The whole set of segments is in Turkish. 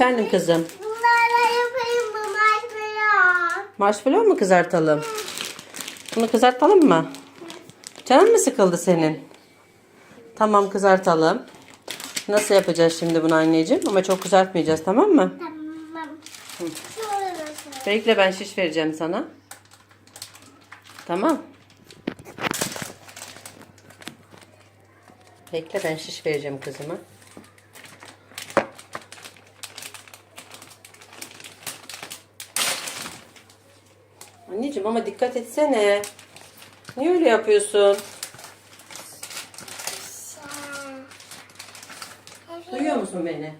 Efendim kızım. Bunlarla yapayım mı marshmallow? Marshmallow mu kızartalım? Bunu kızartalım mı? Canın mı sıkıldı senin? Tamam kızartalım. Nasıl yapacağız şimdi bunu anneciğim? Ama çok kızartmayacağız tamam mı? Tamam. Nasıl? Bekle ben şiş vereceğim sana. Tamam. Bekle ben şiş vereceğim kızıma. Anneciğim ama dikkat etsene. Niye öyle yapıyorsun? Duyuyor musun beni?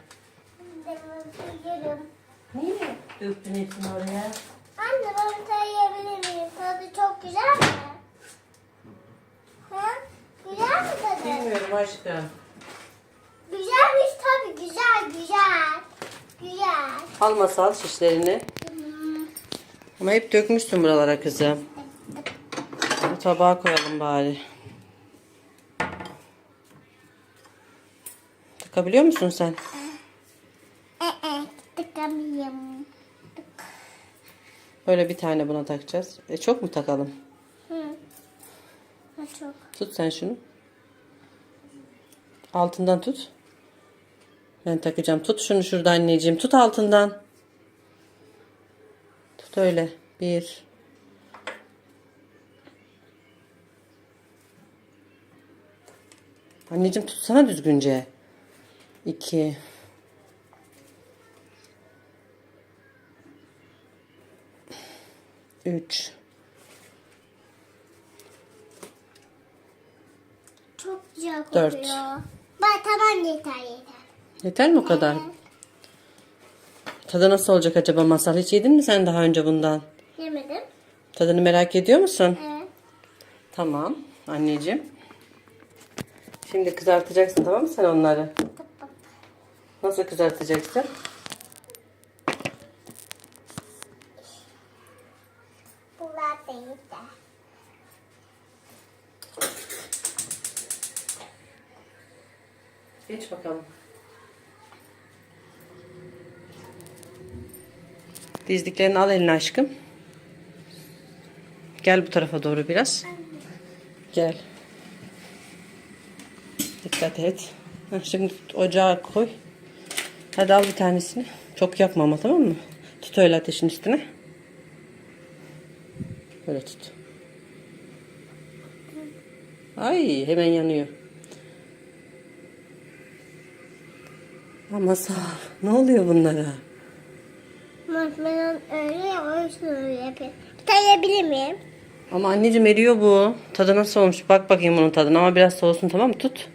Duyuyorum. Niye döktün hepsini oraya? Anne ben sayabilir miyim? Tadı çok güzel mi? Ha? Güzel mi tadı? Bilmiyorum aşkım. Güzelmiş tabii güzel güzel. Güzel. Al masal şişlerini. Ama hep dökmüşsün buralara kızım. Bu tabağa koyalım bari. Takabiliyor musun sen? Tıkamayayım. Böyle bir tane buna takacağız. E çok mu takalım? Hı. Ha, çok. Tut sen şunu. Altından tut. Ben takacağım. Tut şunu şurada anneciğim. Tut altından. Tut öyle. Bir. Anneciğim tutsana düzgünce. İki. Üç. Çok güzel kokuyor. Dört. Bak tamam yeter yeter. Yeter mi o kadar? Tadı nasıl olacak acaba masal? Hiç yedin mi sen daha önce bundan? Yemedim. Tadını merak ediyor musun? Evet. Tamam anneciğim. Şimdi kızartacaksın tamam mı sen onları? Tamam. Nasıl kızartacaksın? Bunlar. Geç bakalım. Dizliklerini al eline aşkım. Gel bu tarafa doğru biraz. Gel. Dikkat et. Heh, Şimdi ocağa koy. Hadi al bir tanesini. Çok yapma ama tamam mı? Tut öyle ateşin üstüne. Böyle tut. Ay hemen yanıyor. Ama sağ ol. Ne oluyor bunlara? Marshmallow öyle ya o yüzden öyle yapıyor. Sayabilir miyim? Ama anneciğim eriyor bu. Tadı nasıl olmuş? Bak bakayım bunun tadına ama biraz soğusun tamam mı? Tut.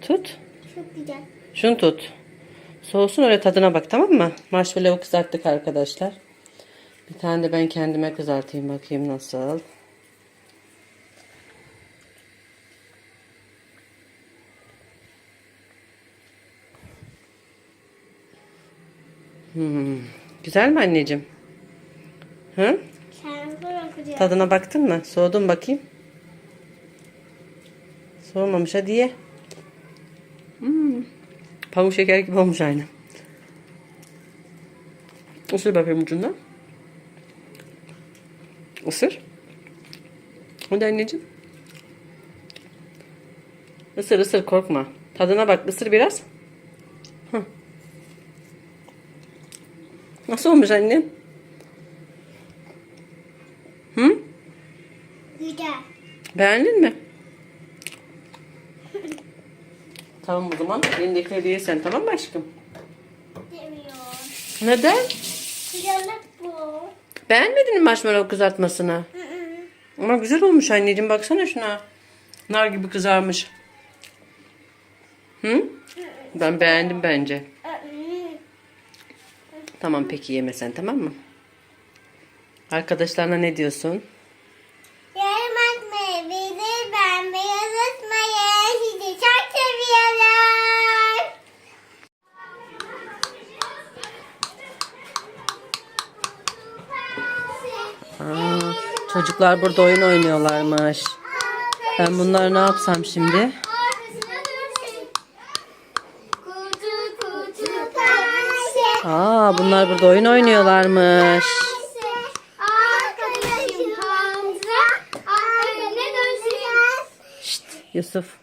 Tut. Çok güzel. Şunu tut. Soğusun öyle tadına bak tamam mı? Marshmallow kızarttık arkadaşlar. Bir tane de ben kendime kızartayım bakayım nasıl. Hmm. Güzel mi anneciğim? Hı? Tadına baktın mı? Soğudun bakayım. Soğumamış hadi ye. Hmm. Pamuk şeker gibi olmuş aynı. Isır bakayım ucundan. Isır. Hadi anneciğim. Isır ısır korkma. Tadına bak ısır biraz. Nasıl olmuş annem? Hı? Güzel. Beğendin mi? tamam o zaman elindekileri yesen tamam mı aşkım? Demiyor. Neden? Güzellik bu. Beğenmedin mi marshmallow kızartmasını? Hı hı. Ama güzel olmuş anneciğim baksana şuna. Nar gibi kızarmış. Hı? Ben beğendim bence. Tamam peki yemesen tamam mı? Arkadaşlarına ne diyorsun? Yarım atmayı bilir ben beyaz atmayı sizi çok seviyorum. Aa, çocuklar burada oyun oynuyorlarmış. Ben bunları ne yapsam şimdi? Aa bunlar burada oyun oynuyorlarmış. Şşt, Yusuf.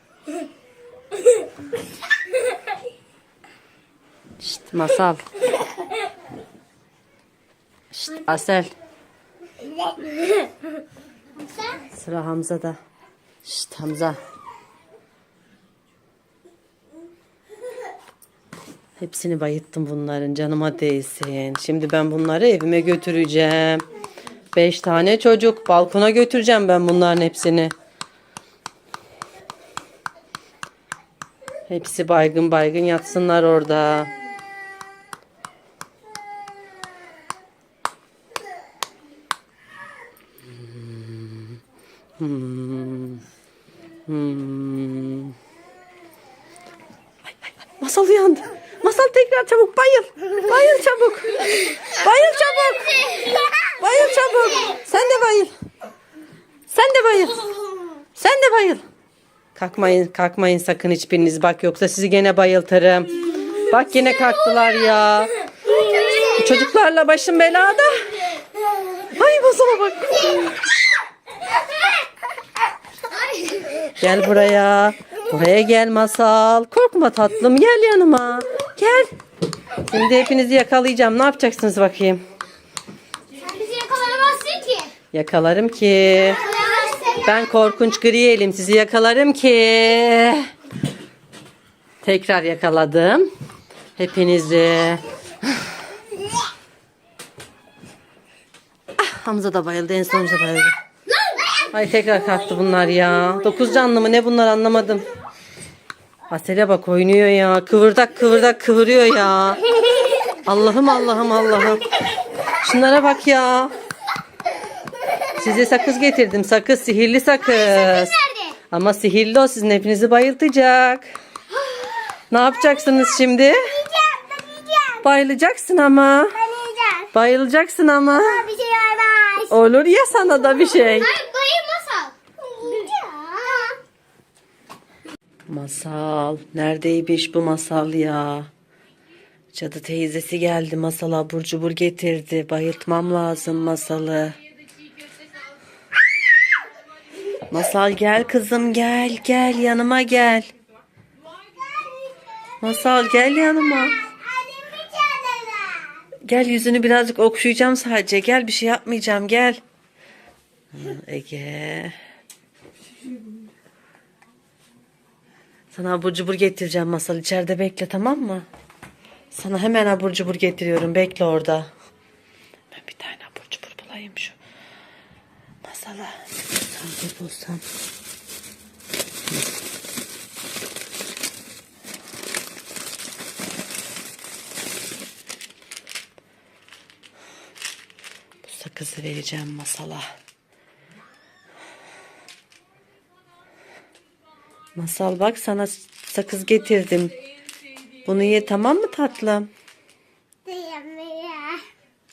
Şşt, masal. Şşt, Asel. Sıra Hamza'da. Şşt Hamza. Hepsini bayıttım bunların canıma değsin. Şimdi ben bunları evime götüreceğim. Beş tane çocuk. Balkona götüreceğim ben bunların hepsini. Hepsi baygın baygın yatsınlar orada. Hmm. Hmm. Ay, ay, ay. Masal uyandı. Masal tekrar çabuk bayıl. Bayıl çabuk. Bayıl çabuk. Bayıl çabuk. Sen de bayıl. Sen de bayıl. Sen de bayıl. Kalkmayın, kalkmayın sakın hiçbiriniz bak yoksa sizi gene bayıltırım. Bak yine kalktılar ya. Çocuklarla başım belada. Ay masala bak. Gel buraya. Buraya gel masal. Korkma tatlım gel yanıma. Gel. Şimdi hepinizi yakalayacağım. Ne yapacaksınız bakayım? Sen bizi yakalayamazsın ki. Yakalarım ki. Ben korkunç griyelim. Sizi yakalarım ki. Tekrar yakaladım. Hepinizi. Ah, Hamza da bayıldı. En son Hamza bayıldı. Ay tekrar kalktı bunlar ya. Dokuz canlı mı ne bunlar anlamadım. Asel'e bak oynuyor ya. Kıvırdak kıvırdak kıvırıyor ya. Allah'ım Allah'ım Allah'ım. Şunlara bak ya. Size sakız getirdim. Sakız sihirli sakız. Ama sihirli o sizin hepinizi bayıltacak. Ne yapacaksınız şimdi? Bayılacaksın ama. Bayılacaksın ama. Bir şey olmaz. Olur ya sana da bir şey. Masal. Neredeymiş bu masal ya? Cadı teyzesi geldi masala abur cubur getirdi. Bayıltmam lazım masalı. Masal gel kızım gel gel yanıma gel. Masal gel yanıma. Gel yüzünü birazcık okşayacağım sadece. Gel bir şey yapmayacağım gel. Ege. Sana abur cubur getireceğim masal. içeride bekle tamam mı? Sana hemen abur cubur getiriyorum. Bekle orada. Ben bir tane abur cubur bulayım şu. Masala. Bir bulsam. Bu sakızı vereceğim masala. Masal bak sana sakız getirdim. Bunu ye tamam mı tatlım?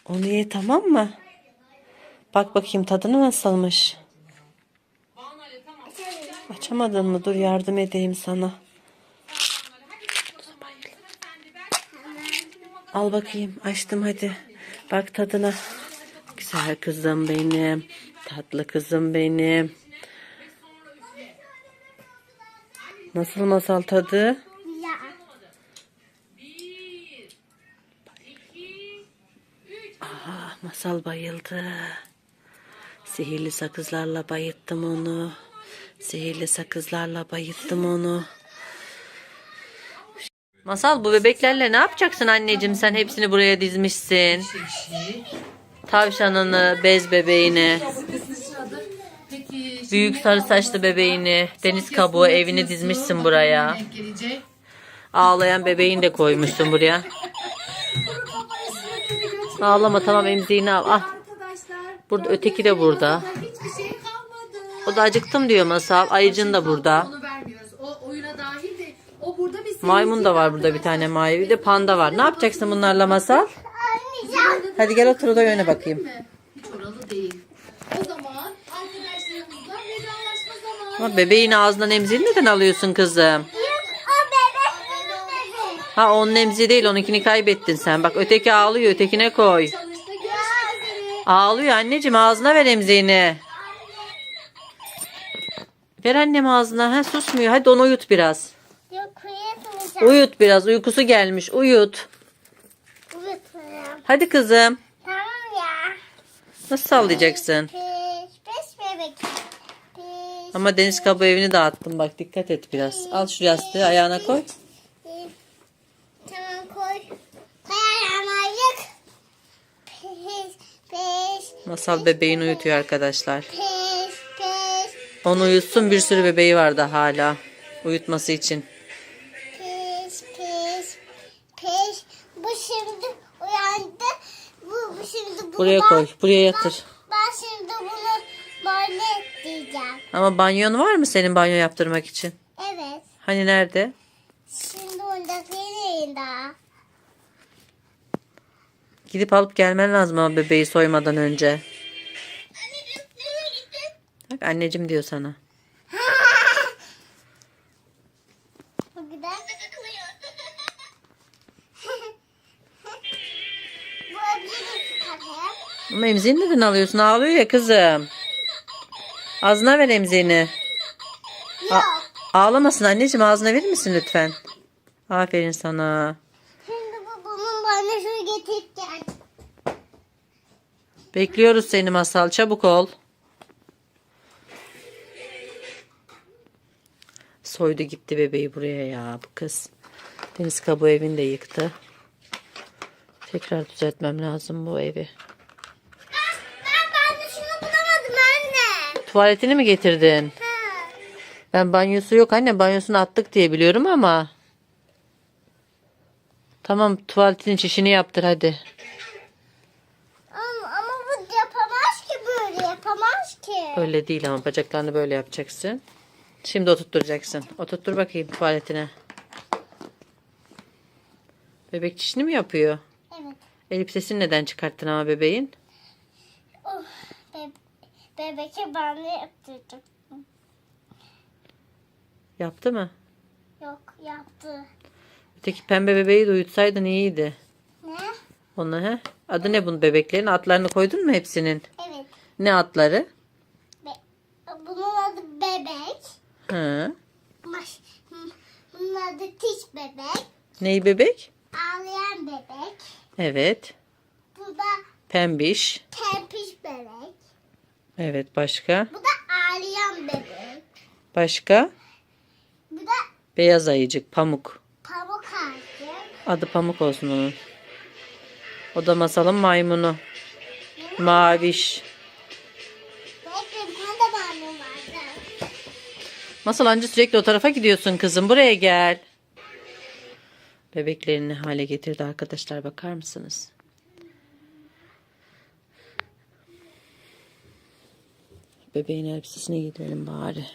Onu ye tamam mı? Bak bakayım tadını nasılmış. Açamadın mı? Dur yardım edeyim sana. Al bakayım açtım hadi. Bak tadına. Güzel kızım benim. Tatlı kızım benim. Nasıl masal tadı? Ya. Ah, masal bayıldı. Sihirli sakızlarla bayıttım onu. Sihirli sakızlarla bayıttım onu. Masal bu bebeklerle ne yapacaksın anneciğim? Sen hepsini buraya dizmişsin. Tavşanını, bez bebeğini, Peki büyük sarı saçlı bebeğini, deniz kabuğu evini dizmişsin buraya. Ağlayan bebeğini de koymuşsun buraya. Ağlama tamam emziğini al. Ah, Arkadaşlar burada öteki de burada. şey. O da acıktım diyor masal. Ayıcın da burada. Onu vermiyoruz. O oyuna dahil de o burada bir seyirci Maymun da var burada bir tane mavi. Bir de panda var. Ne yapacaksın bunlarla masal? Hadi gel otur odaya oyna bakayım. mi? Hiç oralı değil. O zaman arkadaşlarımızla vedalaşma zamanı. Ama bebeğin ağzından emziğini neden alıyorsun kızım? Ha onun emzi değil onunkini kaybettin sen. Bak öteki ağlıyor ötekine koy. Ağlıyor anneciğim ağzına ver emziğini. Ver annem ağzına. Ha, susmuyor. Hadi onu uyut biraz. Yok uyutmayacağım. Uyut biraz. Uykusu gelmiş. Uyut. Uyutmayacağım. Hadi kızım. Tamam ya. Nasıl sallayacaksın? Ama deniz kabuğu evini dağıttım. Bak dikkat et biraz. Al şu yastığı ayağına koy. Tamam koy. Koy ayağıma yık. Masal bebeğini uyutuyor arkadaşlar. Onu uyutsun bir sürü bebeği var da hala. Uyutması için. Pis pis. Pis. Bu şimdi uyandı. Bu, bu şimdi bunu Buraya koy. Buraya yatır. Ama banyon var mı senin banyo yaptırmak için? Evet. Hani nerede? Şimdi onda vereyim daha. Gidip alıp gelmen lazım ama bebeği soymadan önce. Anneciğim? Bak anneciğim diyor sana. Ama emziğini neden alıyorsun? Ağlıyor ya kızım. Ağzına ver emziğini. A- ağlamasın anneciğim ağzına verir misin lütfen? Aferin sana. Şimdi babamın bana şu getirip gel. Bekliyoruz seni masal. Çabuk ol. Soydu gitti bebeği buraya ya bu kız. Deniz kabuğu evini de yıktı. Tekrar düzeltmem lazım bu evi. Tuvaletini mi getirdin? Ha. Ben banyosu yok anne banyosunu attık diye biliyorum ama. Tamam tuvaletin çişini yaptır hadi. Ama, ama bu yapamaz ki böyle yapamaz ki. Öyle değil ama bacaklarını böyle yapacaksın. Şimdi oturtturacaksın. Oturttur bakayım tuvaletine. Bebek çişini mi yapıyor? Evet. Elbisesini neden çıkarttın ama bebeğin? Bebeke ben de yaptırdım. Yaptı mı? Yok yaptı. Öteki pembe bebeği de uyutsaydın iyiydi. Ne? Onu he? Adı ne bunun bebeklerin? Atlarını koydun mu hepsinin? Evet. Ne atları? Be bunun adı bebek. Hı. Maş bunun adı tiş bebek. Ney bebek? Ağlayan bebek. Evet. Bu da Pembiş. tempiş bebek. Evet başka? Bu da ağlayan bebek. Başka? Bu da Beyaz ayıcık, pamuk. pamuk ağacı. Adı pamuk olsun onun. O da masalın maymunu. Maviş. Bakın bir tane de maymun. Masal anca sürekli o tarafa gidiyorsun kızım. Buraya gel. Bebeklerini hale getirdi arkadaşlar. Bakar mısınız? Bebeğin elbisesini giydirelim bari.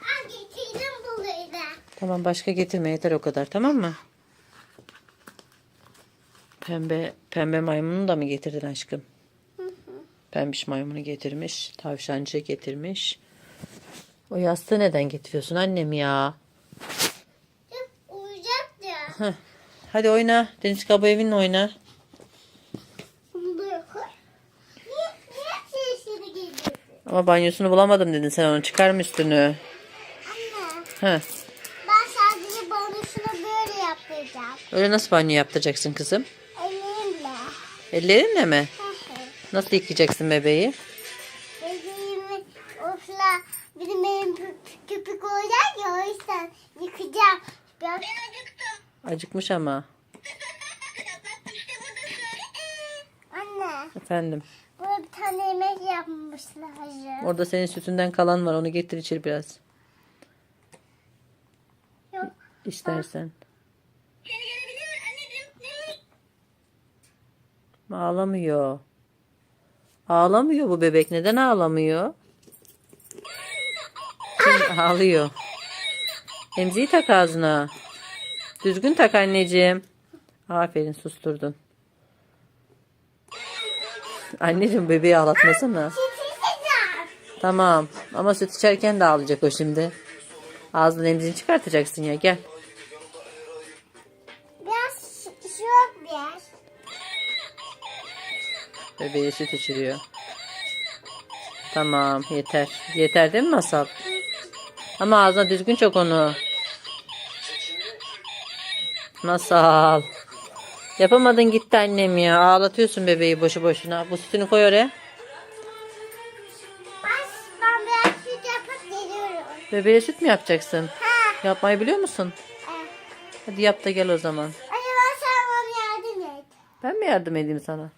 Aa getirdim burayı da. Tamam başka getirme yeter o kadar tamam mı? Pembe pembe maymunu da mı getirdin aşkım? Pembiş maymunu getirmiş. Tavşancı getirmiş. O yastığı neden getiriyorsun annem ya? Yok, Uyuyacak ya. Heh. Hadi oyna. Deniz kabuğu evinle oyna. Bunu buraya koy. Niye, niye sesini giydin? Ama banyosunu bulamadım dedin sen onu. Çıkarma üstünü. Anne Heh. ben sadece bonusunu böyle yapacağım. Öyle nasıl banyo yaptıracaksın kızım? Elimle. Ellerinle mi? Nasıl yıkayacaksın bebeği? Bebeğimi ofla benim pü- köpük olacak ya o yüzden yıkayacağım. Ben, ben acıktım. Acıkmış ama. Anne Efendim. Burada bir tane yemek yapmışlar. Orada senin sütünden kalan var. Onu getir içir biraz. Yok. İstersen. Ağlamıyor. Ağlamıyor bu bebek. Neden ağlamıyor? Şimdi ağlıyor. Emziği tak ağzına. Düzgün tak anneciğim. Aferin susturdun. Anneciğim bebeği ağlatmasana. Tamam ama süt içerken de ağlayacak o şimdi. Ağzından emzini çıkartacaksın ya gel. Biraz biraz. Bebeğe süt içiriyor. Tamam yeter. Yeter değil mi Masal? Ama ağzına düzgün çok onu. Masal. Yapamadın gitti annem ya. Ağlatıyorsun bebeği boşu boşuna. Bu sütünü koy oraya. Ben, ben biraz süt yapıp geliyorum. Bebeğe süt mü yapacaksın? Ha. Yapmayı biliyor musun? Evet. Hadi yap da gel o zaman. Acaba sen bana yardım et. Ben mi yardım edeyim sana?